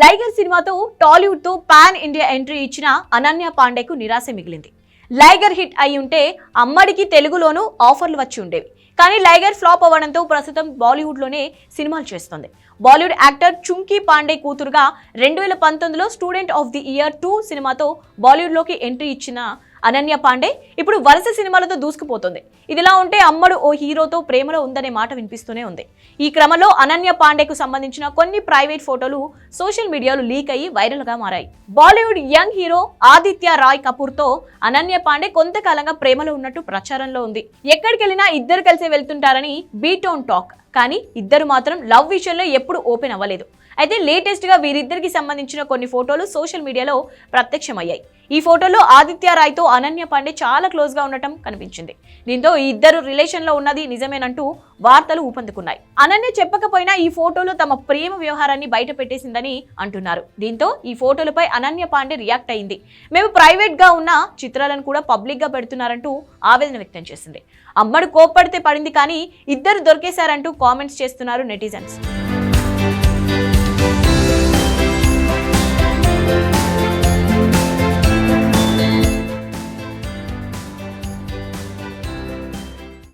లైగర్ సినిమాతో టాలీవుడ్తో pan India entry ఇచ్చిన అనన్య పాండేకు నిరాశ మిగిలింది. లైగర్ హిట్ అయి ఉంటే అమ్మడికి తెలుగులోనూ ఆఫర్లు వచ్చి ఉండేవి. కానీ లైగర్ ఫ్లాప్ అవ్వడంతో ప్రస్తుతం బాలీవుడ్లోనే సినిమాలు చేస్తుంది. బాలీవుడ్ యాక్టర్ చుంకీ పాండే కూతురుగా రెండు వేల పంతొమ్మిదిలో student of the year two సినిమాతో బాలీవుడ్లోకి ఎంట్రీ ఇచ్చిన అనన్య పాండే ఇప్పుడు వరుస సినిమాలతో దూసుకుపోతుంది. ఇదిలా ఉంటే అమ్మడు ఓ హీరోతో ప్రేమలో ఉందనే మాట వినిపిస్తూనే ఉంది. ఈ క్రమంలో అనన్య పాండేకు సంబంధించిన కొన్ని ప్రైవేట్ ఫోటోలు సోషల్ మీడియాలో లీక్ అయ్యి వైరల్గా మారాయి. Bollywood young hero Aditya Roy కపూర్తో Ananya Pandey కొంతకాలంగా ప్రేమలో ఉన్నట్టు ప్రచారంలో ఉంది. ఎక్కడికి వెళ్ళినా ఇద్దరు కలిసే వెళ్తుంటారని బీటోన్ టాక్. కానీ ఇద్దరు మాత్రం లవ్ విషయంలో ఎప్పుడు ఓపెన్ అవ్వలేదు. అయితే లేటెస్ట్గా వీరిద్దరికి సంబంధించిన కొన్ని ఫోటోలు సోషల్ మీడియాలో ప్రత్యక్షమయ్యాయి. ఈ ఫోటోలో ఆదిత్య రాయ్తో అనన్య పాండే చాలా క్లోజ్గా ఉండటం కనిపించింది. దీంతో ఈ ఇద్దరు రిలేషన్లో ఉన్నది నిజమేనంటూ వార్తలు ఊపందుకున్నాయి. అనన్య చెప్పకపోయినా ఈ ఫోటోలో తమ ప్రేమ వ్యవహారాన్ని బయట పెట్టేసిందని అంటున్నారు. దీంతో ఈ ఫోటోలపై అనన్య పాండే రియాక్ట్ అయింది. మేము ప్రైవేట్గా ఉన్న చిత్రాలను కూడా పబ్లిక్గా పెడుతున్నారంటూ ఆవేదన వ్యక్తం చేసింది. అమ్మడు కోప్పడితే పడింది కానీ ఇద్దరు దొరికేశారంటూ కామెంట్స్ చేస్తున్నారు నెటిజన్స్.